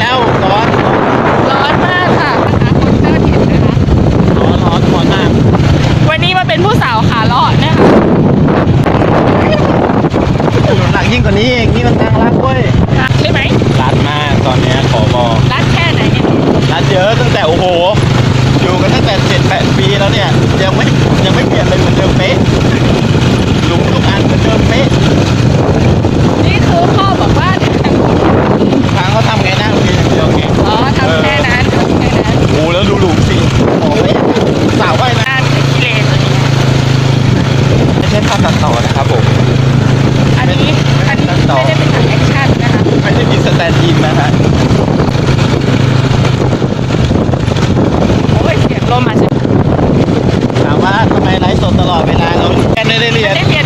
แล้วร้อนร้อนมากค่ะนะคะคนเจ้าถิ่นนะคะร้อนร้อนร้อนมาก วันนี้มาเป็นผู้สาวขาลอดนะคะหนักยิ่งกว่านี้เองนี่มันทางรัดเว้ยใช่ไหมลัดมากตอนนี้ขอบอกลัดแค่ไหนเนี่ยลัดเยอะตั้งแต่โอ้โห อยู่กันตั้งแต่เจ็ดแปดปีแล้วเนี่ยยังไม่ยังไม่เปลี่ยนเลยาตัดต่อนะครับผม อันนี้ อันนี้ไม่ได้เป็นหนัแอคชั่นนะคะไม่ได้มีสแตนด์อินนะฮะโอ้ยเสียงลมอาจจะถามว่าทำไมไลฟ์สดตลอดเวลาเราแค่ไม่ได้เรียน